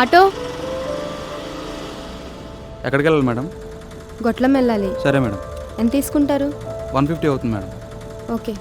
Auto? ఎక్కడికి వెళ్ళాలి madam? Gotlam వెళ్ళాలి. సరే మేడం. ఎంత తీసుకుంటారు? వన్ ఫిఫ్టీ అవుతుంది మేడం. ఓకే.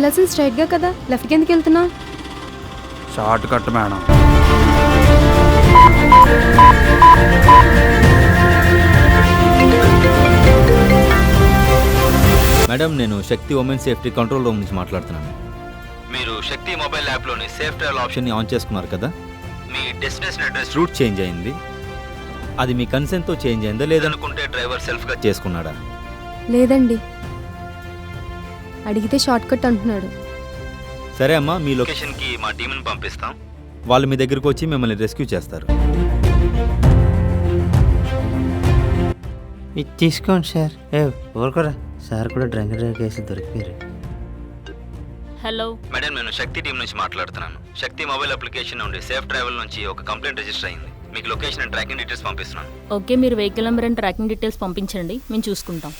వెళ్ళాల్సిన స్ట్రైట్గా కదా? లెఫ్ట్కి ఎందుకు వెళ్తున్నాం? Short cut madam. మేడం నేను Shakti women safety control room నుంచి మాట్లాడుతున్నాను. మీరు శక్తి మొబైల్ యాప్లోని సేఫ్ ట్రావెల్ ఆప్షన్ని ఆన్ చేసుకున్నారు కదా? మీ డెస్టినేషన్ అడ్రస్ రూట్ చేంజ్ అయింది. అది మీ కన్సెంట్తో చేంజ్ అయిందా లేదనుకుంటే డ్రైవర్ సెల్ఫ్గా చేసుకున్నాడా? లేదండి. అడిగితే షార్ట్ కట్ అంటున్నాడు. సరే అమ్మా మీ లొకేషన్కి మా టీంని పంపిస్తాం. వాళ్ళు మీ దగ్గరకు వచ్చి మిమ్మల్ని రెస్క్యూ చేస్తారు. ఇది తీసుకోండి సార్. ఏ ఊరుకోరా. సార్ కూడా డ్రంక్ డ్రైవ్ కేసు దొరికిపోయారు. హలో. మేడం నేను శక్తి టీం నుంచి మాట్లాడుతున్నాను. శక్తి మొబైల్ అప్లికేషన్ నుండి సేఫ్ ట్రావెల్ నుంచి ఒక కంప్లైంట్ రిజిస్టర్ అయింది. మీకు లొకేషన్ అండ్ ట్రాకింగ్ డీటెయిల్స్ పంపిస్తున్నాను. ఓకే మీరు vehicle number and tracking details పంపించండి. మేము చూసుకుంటాం.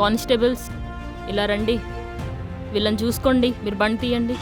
కానిస్టేబుల్స్ ఇలా రండి. వీళ్ళని చూసుకోండి మీరు బండి తీయండి.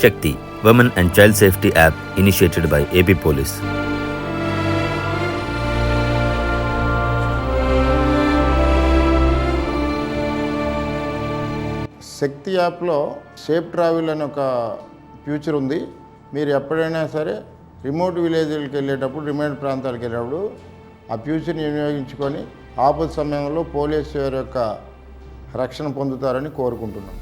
Shakti, Women and Child Safety app initiated by AP Police. శక్తి యాప్లో సేఫ్ ట్రావెల్ అనే ఒక ఫ్యూచర్ ఉంది మీరు ఎప్పుడైనా సరే రిమోట్ విలేజ్లకు వెళ్ళేటప్పుడు రిమోట్ ప్రాంతాలకు వెళ్ళేటప్పుడు ఆ ఫ్యూచర్ని వినియోగించుకొని ఆపద సమయంలో పోలీసు వారి యొక్క రక్షణ పొందుతారని కోరుకుంటున్నాం